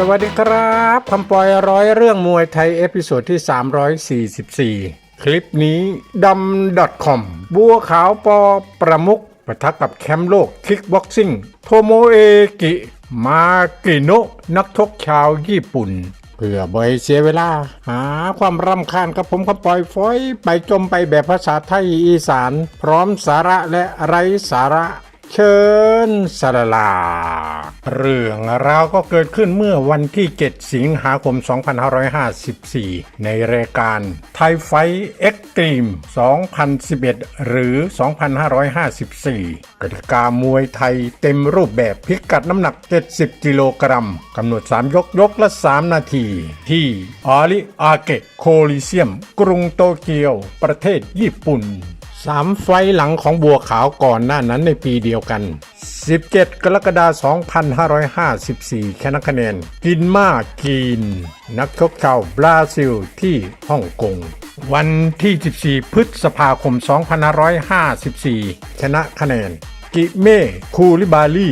สวัสดีครับคำปล่อยร้อยเรื่องมวยไทย เอพิโซดที่ 344 คลิปนี้ดำ .com บัวขาวปอประมุกประทะกับแคมป์โลกคิกบ็อกซิ่งโทโมเอกิ มากิโนะนักทกชาวญี่ปุ่น เพื่อบ่อยเสียเวลา หาความรำคาญกับผมคำปล่อยฟอย ไปจมไปแบบภาษาไทยอีสาน พร้อมสาระและไร้สาระ เชิญสารลา เรื่องราวก็เกิดขึ้นเมื่อวันที่ 7 สิงหาคม 2554 ในรายการไทยไฟเอ็กตรีม 2011 หรือ 2554 กติกามวยไทยเต็มรูปแบบพิกัดน้ำหนัก 70 กิโลกรัมกำหนด 3 ยกยกละ 3 นาที ที่อาริอาเกะโคลิเซียม กรุงโตเกียว ประเทศญี่ปุ่น สามไฟหลังของบัวขาวก่อนหน้านั้นในปีเดียวกัน 17 กรกฎาคม 2554 แค่นะคะแนน กินมากีน นักชกชาวบราซิลที่ฮ่องกง วันที่ 14 พฤษภาคม 2554 ชนะคะแนน กิเม่คูลิบาลี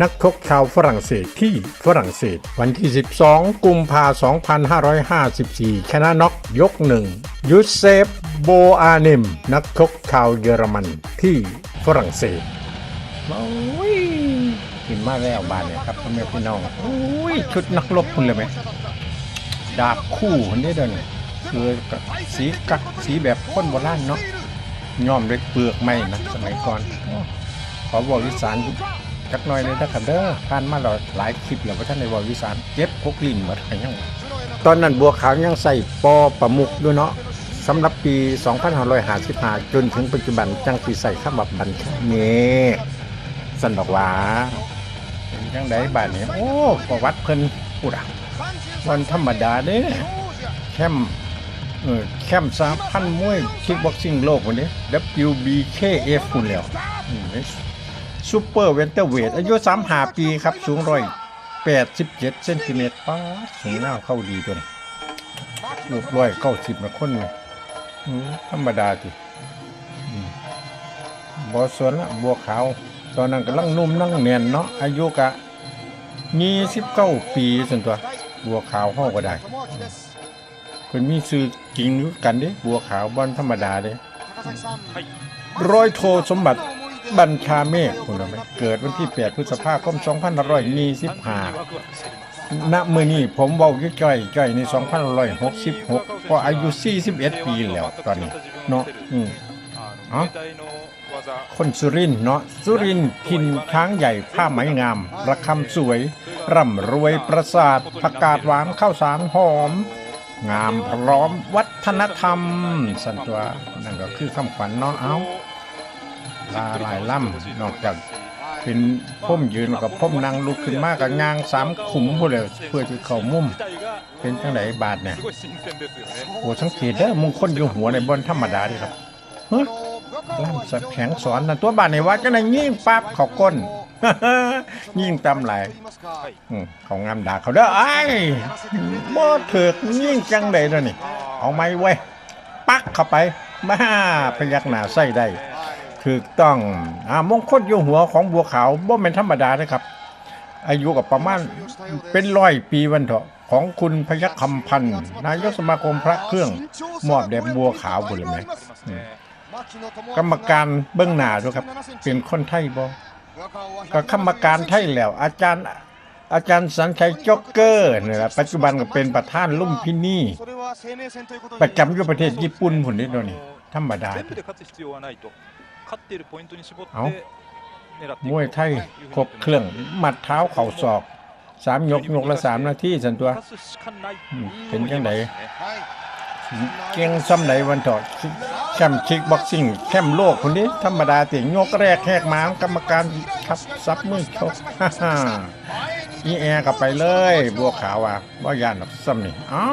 นักชกชาวฝรั่งเศสที่ฝรั่งเศส วันที่ 12 กุมภา2554 ชนะน็อกยกหนึ่งยูเซฟ โบอาเนมนักชกชาวเยอรมันที่ฝรั่งเศสโอ้ยกินมาแล้วบานเนี่ยครับพ่อแม่พี่น้องโอ้ยชุดนักรบคุณเลยไหมดาบคู่คนนี้เดินคือกับสีกักสีแบบคนโบราณเนาะย้อมด้วยเปลือกไม้นะสมัยก่อน ขอบอกวิสานจักหน่อยเลยนะครับเด้อผ่านมาเราหลายคลิปแล้วว่าท่านในบอกวิสานเจ็บพกลิ้นหมดอะไรยังวะตอนนั้นบัวขาวยังใส่ปอประมุกด้วยเนาะ สำหรับปี 2555 จนถึงปัจจุบันจังสีใส่ข้าบับบันแค่นี้สันบอกว่าเป็นจังไดบ้านนี้ โอ้ประวัติเพิ่นพูดะวันธรรมดาเด้แคมเออแคมสามพันมวยคิกบ็อกซิ่งโลกวันนี้ WBKF คุณแล้วซูเปอร์เวนเตอร์เวทอายุ 35 ปีครับ สูงร้อย87เซนติเมตรป้าสูงหน้าเข้าดีตัวนี้รูปร้อยเก้าสิบนะคนเลย ธรรมดาทีบอสวนละบัวขาว ตอนนั้นกำลังนุ่มนั่งเนียนเนาะอายุกะยี่สิบเก้าปีส่วนตัว บัวขาวห้อก็ได้เพิ่นมีซื้อจริงอยู่กันเด้บัวขาวบอนธรรมดาเด้ร้อยโทสมบัติบัญชาเมฆคุณรู้ไหมเกิดวันที่ 8 พฤษภาคม 2525 ณมือนี้ผมเว้าอยู่จ้อยจ้อยใน2566ก็อายุ 41 ปีแล้วตอนนี้เนาะอืมเอ๋อคนสุรินเนาะสุรินทินช้างใหญ่ผ้าไหมงาม ระคำสวย ร่ำรวยประสาทผักกาดหวานข้าวสารหอม งามพร้อมวัฒนธรรม สันตัวนั่นก็คือคำขวัญเนาะเอาลาลายล่ำนอกจาก เป็นพ่มยืนกับพ่มนางลุกขึ้นมากับงางสามขุมพวกเลยเพื่อที่เขามุมเป็นจังไหนบาทเนี่ยโอ้สังเกตเด้มงคลอยู่หัวในบนธรรมดาดิครับเฮ้ยล่ำสักแข็งสอนนะตัวบาทในว่าจังไหนยิ่งปั๊บเขาก้นยิ่งตำไหลายเขางามด่าเขาเด้อไอ้บ่เถิกยิ่งจังใดเด้อนี่ เอาไม้ไว้ยปักเข้าไปมาพยักหน้าใส่ได้ ถูกต้องอ่ามงคลอยู่หัวของบัวขาวบ่เป็นธรรมดานะครับ อายุกับประมาณเป็นร้อยปีวันเถอะของคุณพยัคฆ์คำพันธ์นายกสมาคมพระเครื่องมอบแด่บัวขาวบุญเลยไหมกรรมการเบื้องหน้าด้วยครับ เป็นคนไทยบ่ก็กรรมการไทยแล้ว อาจารย์อาจารย์สันชัยจ็อกเกอร์นี่แหละปัจจุบันก็เป็นประธานลุ่มพินีปประจำอยู่ประเทศญี่ปุ่ปุ่นนผลนี้ตัวนี้ธรรมดา เอามวยไทยครบเครื่องหมัดเท้าเข่าศอกสามยกยกละสามนาทีสันตัวเป็นยังไหนเก่งซ้ำไหนวันถอดแชมป์คิกบ็อกซิ่งแชมป์โลกคนนี้ธรรมดาเตียงยกแรกแหกมากรรมการทับซับมือชกฮ่าอีแอร์กลับไปเลย บัวขาวว่าว่ายานกซ้ำนี่อ๋อ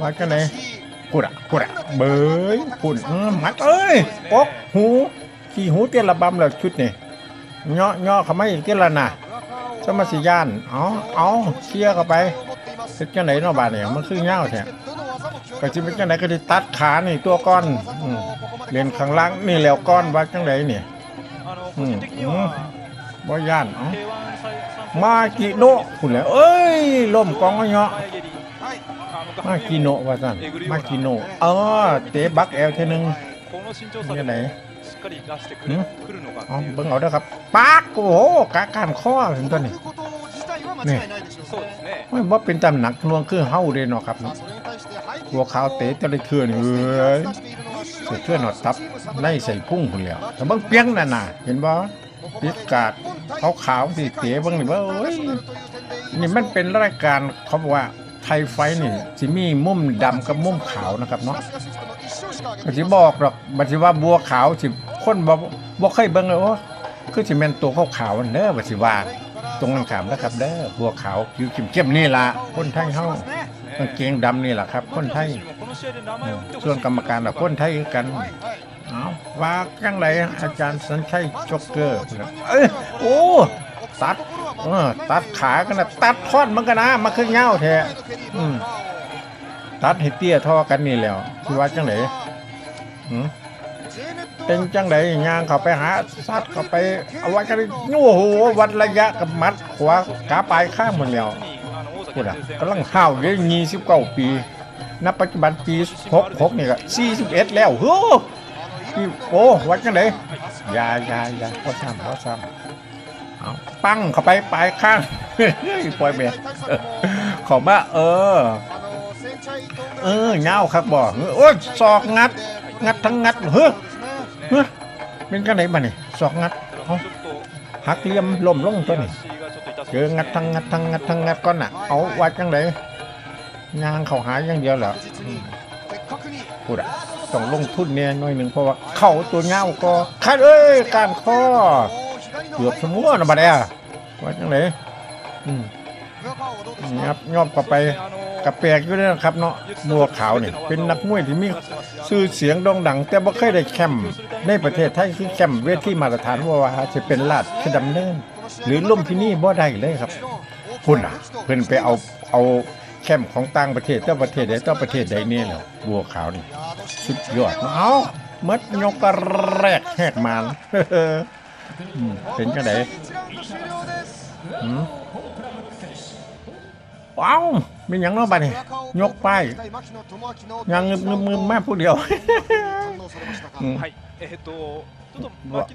ว่ากันไหนกูระกูระเบยพุ่นมัดเอ้ยปกหู ขี่หูเตี้ยระบำเลยชุดนี่เงาะเงาะเขาไม่อีกเตี้ยละน่ะสมาสิยานอ๋อาเอาเชี่ยเข้าไปเป็นจังไหนเนาะบาดเนี่ยมันคือเงาแท้ก็จิเป็นจังไหนก็ได้ตัดขานี่ตัวก้อนเรียนข้างล่างนี่แล้วก้อนว่าจังไหนนี่หืมบ่ย่านอ๋อมากิโนะคุณแล้วเอ้ยล่มกองเงาะมากิโนะว่าสั่นมากิโนะเออเตะบักแอลเทนึงยังไหน かり出してくんるくるのか เอา っていう เบิ่งเอาเด้อครับปักโอ้โหกาการข้อถึงตัวนี้ ね。 そうですね ไม่ว่าเป็นตำหนักลวงคือเฮาเด้เนาะครับเนาะหัวขาวเตะแต่ละเทื่อนี่เอ้ยเสือเทื่อหนอดตับไล่ใส่พุ่งพุ่นแล้วแต่เบิ่งเปียงนั่นน่ะ เห็นบ่ปิดกาดขาวๆสิเตะเบิ่งนี่เบ่เอ้ยนี่มันเป็นรายการเขาบอกว่าไทยไฟท์นี่สิมีมุมดำกับมุมขาวนะครับเนาะ ก็สิบอกหรอกบัดสิว่าบัวขาวสิ คนบอกบอกเคยเบิ่งเลยว่าคือสิแมนตัวขาวๆเนอะว่าสิว่าตรงนั้นขามนะครับเด้อบัวขาวผิวเข้มๆนี่ละคนไทยเฮากางเกงดำนี่แหละครับ คนไทย ส่วนกรรมการแบบคนไทยกันเอว่าจังไรอาจารย์สันชัยจ็อกเกอร์เออโอ้ตัดเออตัดขากันนะตัดทอดมันกันนะมันคือเง่าแท้ตัดให้เตี้ยท่อกันนี่แล้วคือว่าจังไรอืม เป็นจังไดย่างเขาไปหาซัดเขาไปเอาไว้กันโอ้โหวัดระยะกับมัดขวากาปลายข้างมันแล้วกูด่ะกำลังห้าวเรื่องี้สิบเก้าปีนับปัจจุบันปีหกหกนี่ก็สี่สิบเอ็ดแล้วเฮ้โอ้วัดกันไดยายายาพอซ้ำพอซ้ำปั้งเข้าไปปลายข้างปล่อยเมียขอมาเออเออเงาครับบอกโอ้ยศอกงัด งัดทั้งงัดเฮ้อ เฮ้ยเป็นกันไหนมาเนี่ยสอกงัดเอาหักเลี่ยมล่มลงตัวนี่เจองัดทั้งงัดทั้งงัดทั้งงัดก้อนน่ะเอาวัดจังไหนยางเขาหายยังเดียวเหรอพูดอะต้องลงทุนเนี่ยน้อยหนึ่งเพราะว่าเข่าตัวเงาก็คัดเอ้ยการข้อเกือบสมัวนะบัดเอ้ยวัดจังไหนอืมยับงอบกลับไป กระแปลกอยู่ด้วยนะครับเนาะบัวขาวนี่เป็นนักมวยที่มีชื่อเสียงโด่งดัง แต่บ่เคยได้แคมป์ในประเทศไทยคือแคมป์เวทีมาตรฐานว่าว่าจะเป็นราชดำเนิน หรือล่มพินี่บ่ได้เลยครับพุ่นอะ เพิ่นไปเอาเอาแคมป์ของต่างประเทศแต่ประเทศใดต่อประเทศใดเนี่ยแหละบัวขาวนี่สุดยอดเอาเมดยกกระแรกแหกมานเป็นจังไดอืมว้าว มีหยังเนาะบัดนี้ ยกป้ายยังงึบงึบงึบมาผู้เดียว อืม はいえっとちょっと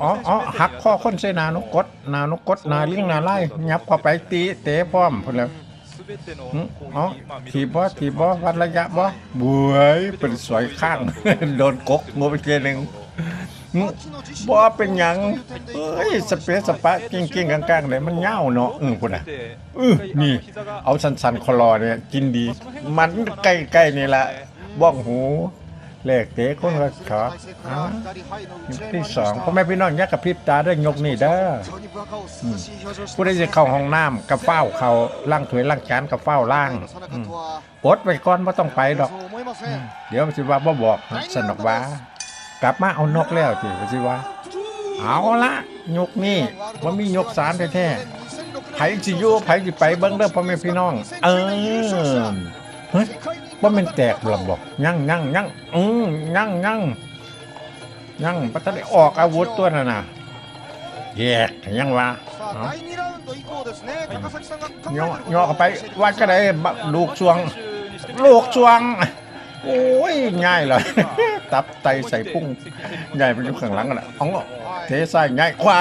อ๋ออ๋อหักข้อคนใส่นานกกดนานกกดนาเลี้ยงนาไล่ยับเข้าไปตีเตะพร้อมพุ่นแล้ว すべての หึ 攻 อ๋อ 撃まあ ถีบบ่ถีบบ่วัดระยะบ่บวยเป็นสวยข้าง โดนกกงูไปเทียหนึงหึ บ่เป็นหยังเอ้ยสเปซสปะกิ้งกิ้งๆกลางๆเลยมันยาเนาะอือพุ่นน่ะでอือนี่ เอาสันๆคลอเนี่ยกินดี มันใกล้ๆนี่แหละบ้องหูแลกเตะคนละขออ้าวที่สองพ่อแม่พี่น้องอยักกับพริบตาได้ยกนี่เด้อผู้ใดจะเข้าห้องน้ำกับเฝ้าเขาล้างถ้วยล้างจานกับเฝ้าล้างอืมปลดไว้ก่อนว่ต้องไปดอก เดี๋ยวสิว่าบ่บอกสนอกว่า กลับมาเอานกแล้วสิว่าสิว่าเอาละยกนี่ว่ามียกสารแท้ๆไผสิอยู่ไผสิไปเบิ่งเด้อพ่อแม่พี่น้อง เออเฮ้ยว่ามันแตกหรอกบอกยังยังยังอืมยังยังยังปัตตานีออกอาวุธตัวนั่นน่ะแยกยังว่าเอาย่อย่อเข้าไปวัดก็ได้บะลูกสวง ลูกสวง โอ้ยง่ายเลย ตับไตใส่พุ่งใหญ่ไปอยู่ข้างหลังกันอะอ๋อเทใส่ง่ายขวา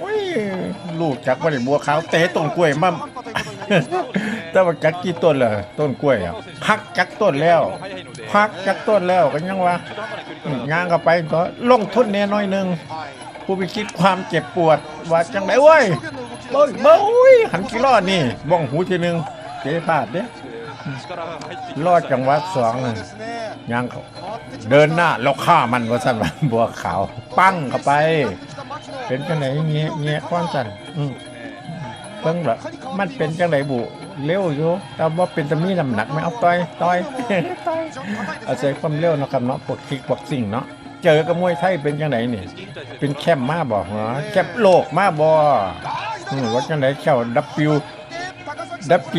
โอ้ยลูกจากวันนี้บัวขาวเตะต้นกล้วยมาแต่ว่าจักกี่ต้นเลยต้นกล้วยอะพักจักต้นแล้ว พักจักต้นแล้วก็ยังว่าอืมย่างเข้าไปก็ลงทุนเนี่ยน้อยหนึงผู้ไปคิดความเจ็บปวดว่าจังไดเว้ยเบ้ยเบ้ยหันกี่รอดนี่บ้องหูทีนึงเจ๊พลาดเด้รอดจังหวัดสองน่ะย่างเดินหน้าแล้วฆ่ามันว่าสั่นบัวขาว ปั้งเข้าไป เป็นจังไหนเงี้ยเงี้ยความสั่นเบิ่งละมันเป็นจังไหนบุเร็วอยู่ แต่ว่าเป็นตะมีน้ำหนักไม่เอาต่อยต่อยต่อยอาศัยความเร็วนะครับเนาะพวกคิกบ็อกซิ่งเนาะเจอกับมวยไทยเป็นจังไหนนี่ เป็นแคมมาบ่เหรอแคมโลกมาบอว่าจังไหนแค่ W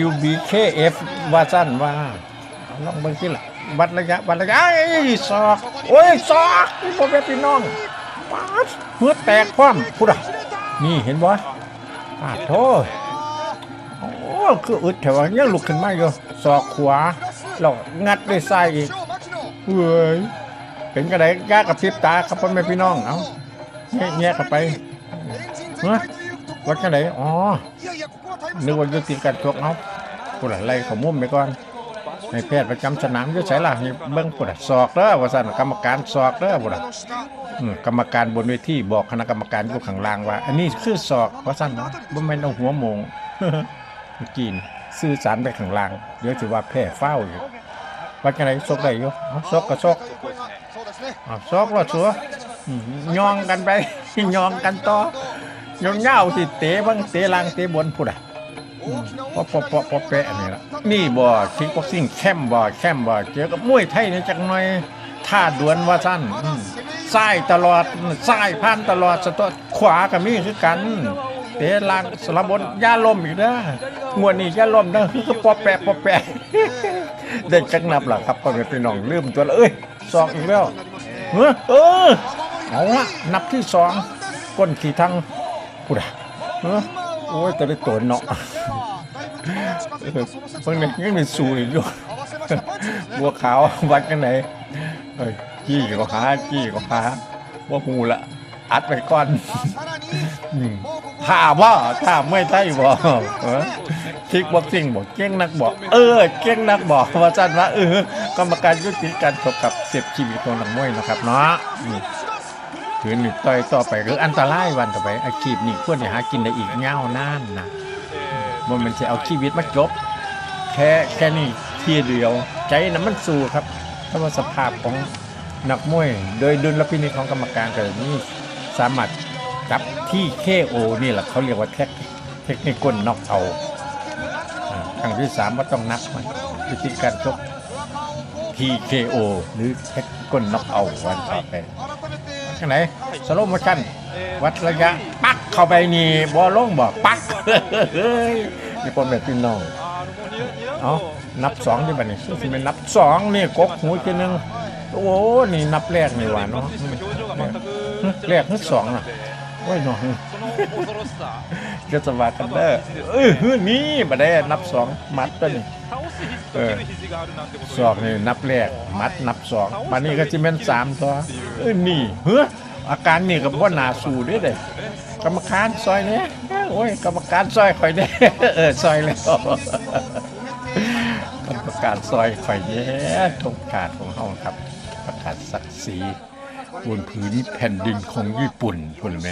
WBKF ว่าสั้นว่าเอาลองเบิ่งสิล่ะ วัดระยะวัดระยะไอ้ยศอกโอ้ยศอกนี่พ่อแม่พี่น้องป๊าดเมื่อแตกพร้อมพูดอะนี่เห็นบ่อาโทษโอ้คืออึดแถวายังลุกขึ้นมาอยู่ศอกขวาแล้วงัดด้วยซ้ายอีกเว้ยเป็นกระไดยากกับพริบตาครับพ่อแม่พี่น้องเอาแง่แง่กันไปเฮ้ยวัดกระไดอ๋อนึกว่ายุติการชกเอาผู้หลัไล่ขอมุ่มไปก่อน ให้แพทย์ประจำสนามอยุ่ใส่ล่ะนี่เบิ้งผู้หลัศอกเด้อว่าสั่นกรรมการศอกเด้อผู้หลัอืมกรรมการบนเวทีบอกคณะกรรมการอยู่ข้างล่างว่า อันนี้คือศอกว่าสั้นนะบ่แม่นเอาหัวมงเมื่อกี้นี่สื่อสารไปข้างล่างเดี๋ยวสิว่าแพ้เฝ้าอยู่ว่าจังไดซกได้อยู่เอาซกก็ซกเอาซกรอดสัวอืมยองกันไปยองกันต่อยองเหย้าสิเตะบังเตะล่างเตะบนพุ่นอะ อืมปอปอปอปอแปะนนี้ละนี่บ่คิกบ็อกซิ่งแคมบ่แคมบ่เจอกับมวยไทยนี่จักหน่อยท่าดวลว่าสั้นซ้ายตลอดซ้ายพันตลอดสตอขวากับมีคือกันเตะลางสลับบนย่าลมอีกเด้องวดนี้ย่าลมเด้อคือปอแปะปอแปะได้จักนับล่ะครับพ่อแม่พี่น้องลืมตัวแล้วเอ้ยสองอีกแล้วเออเอาละนับที่สองก้นขี่ทั้งพูดอะเออ โอ้ยแต่ได้ตัวเนาะเออเพิ่งเนี่ยยังมีสูอีกอยู่บัวขาววัดกันไหนเอ้ยจี้ก็หาจี้ก็หาว่าหูละอัดไปก่อนอืมถ้าว่าถ้าไม่ได้บ่เออคิกบ็อกซิ่งบอกเก่งนักบอกเออเก่งนักบอกว่าจันว่าเออกรรมการยุติการชกกับเสียบชีวิตของนักมวยนะครับเนาะ อืมถือหนึ่ต่อยต่อไปคืออันตรายวันต่อไปอาชีพนี้ควรจะหากินได้อีกเงาวนานนะมันมันจะเอาชีวิตมาจบแค่แค่นี้ทีเดียว ใจนะมันสู้ครับถ้าว่าสภาพของนักมวย โดยดุลพินิจของกรรมการก็นี่สามารถจับที่เคโอนี่แหละเขาเรียกว่าเทคเทคนิคกลน็อกเอาอ่าครั้งที่สามว่าต้องนับมันวิธีการชก TKO หรือเทคนิคกลน็อกเอาวันต่อไป จังไหนสโลโมชั่นวัดระยะ ปักเข้าไปนี่บอลลงบอกปักเฮ้ยนี่พ่แบบพี่น้องเอานับสองดิบัดนี้สิเป็นนับสองนี่กกหูทีนึงโอ้นี่นับแรกนี่หว่นเนาะแรกที่สองอะโอ้ยน้องจะสวัสดิ์กันเด้อเออนี่มาได้นับสองมัดตัวนี้ เออศอกนี่นับแรกมัดนับสองมานี่ก็จะเป็นสามตัวเออนี่เฮ้ออาการนี่ก็บว่านาสูด้วยเลยกรรมการซอยเนี้ยโอ้ยกรรมการซอยข่อยเนี้ยเออซอยแล้วกรรมการซอยข่อยเนี้ยทงขาดของเฮาครับ ประกาศศักดิ์ศรีบนผืนแผ่นดินของญี่ปุ่นคุณไหม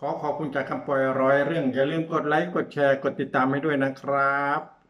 ขอขอบคุณจากคำปล่อยร้อยเรื่อง อย่าลืมกดไลค์กดแชร์กดติดตามให้ด้วยนะครับ